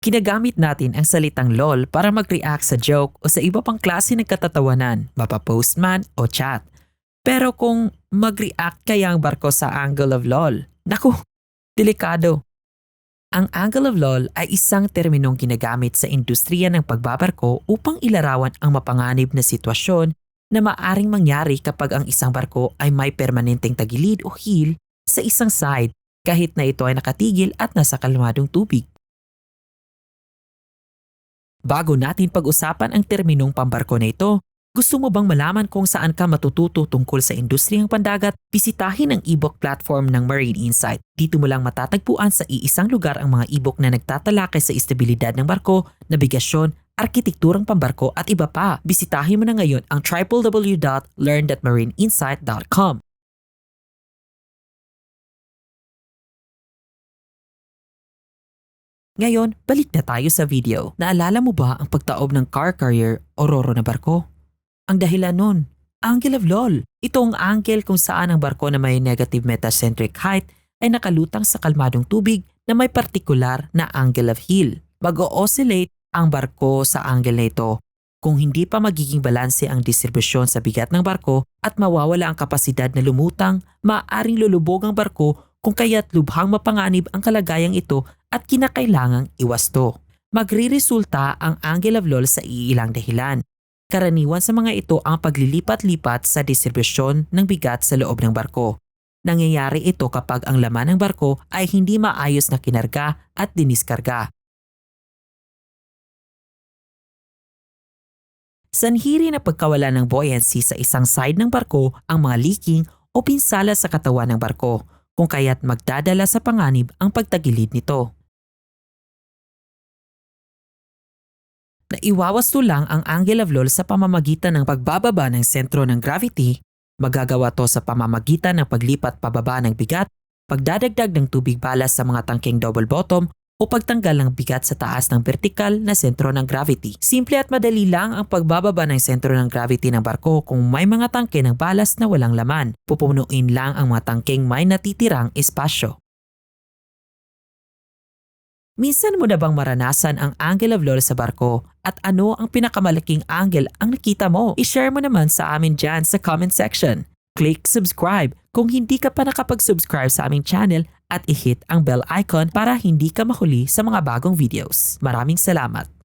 Ginagamit natin ang salitang lol para mag-react sa joke o sa iba pang klase ng katatawanan, mapapost man o chat. Pero kung mag-react kaya ang barko sa angle of lol, naku, delikado. Ang angle of lol ay isang terminong ginagamit sa industriya ng pagbabarko upang ilarawan ang mapanganib na sitwasyon na maaring mangyari kapag ang isang barko ay may permanenteng tagilid o heel sa isang side kahit na ito ay nakatigil at nasa kalmadong tubig. Bago natin pag-usapan ang terminong pambarko na ito, gusto mo bang malaman kung saan ka matututo tungkol sa industriyang pandagat? Bisitahin ang ebook platform ng Marine Insight. Dito mo lang matatagpuan sa iisang lugar ang mga ebook na nagtatalakay sa estabilidad ng barko, nabigasyon, arkitekturang pambarko at iba pa. Bisitahin mo na ngayon ang www.learn.marineinsight.com. Ngayon, balik na tayo sa video. Naalala mo ba ang pagtaob ng car carrier o roro na barko? Ang dahilan nun, angle of LOL. Ito ang kung saan ang barko na may negative metacentric height ay nakalutang sa kalmadong tubig na may partikular na angle of heel. Mag-o-oscillate ang barko sa angle na ito kung hindi pa magiging balanse ang distribusyon sa bigat ng barko at mawawala ang kapasidad na lumutang, maaaring lulubog ang barko kung kaya't lubhang mapanganib ang kalagayang ito at kinakailangang iwasto. Magriresulta ang angle of LOL sa iilang dahilan. Karaniwan sa mga ito ang paglilipat-lipat sa distribusyon ng bigat sa loob ng barko. Nangyayari ito kapag ang laman ng barko ay hindi maayos na kinarga at diniskarga. Sanhiri na pagkawala ng buoyancy sa isang side ng barko ang mga leaking o pinsala sa katawan ng barko, kung kaya't magdadala sa panganib ang pagtagilid nito. Naiwawasto lang ang angle of LOL sa pamamagitan ng pagbababa ng sentro ng gravity, magagawa to sa pamamagitan ng paglipat pababa ng bigat, pagdadagdag ng tubig balas sa mga tangking double bottom o pagtanggal ng bigat sa taas ng vertikal na sentro ng gravity. Simple at madali lang ang pagbababa ng sentro ng gravity ng barko kung may mga tangke ng balas na walang laman. Pupunuin lang ang mga tangkeng may natitirang espasyo. Minsan mo na bang maranasan ang angle of LOL sa barko? At ano ang pinakamalaking angle ang nakita mo? I-share mo naman sa amin dyan sa comment section. Click subscribe kung hindi ka pa nakapag-subscribe sa aming channel at i-hit ang bell icon para hindi ka mahuli sa mga bagong videos. Maraming salamat!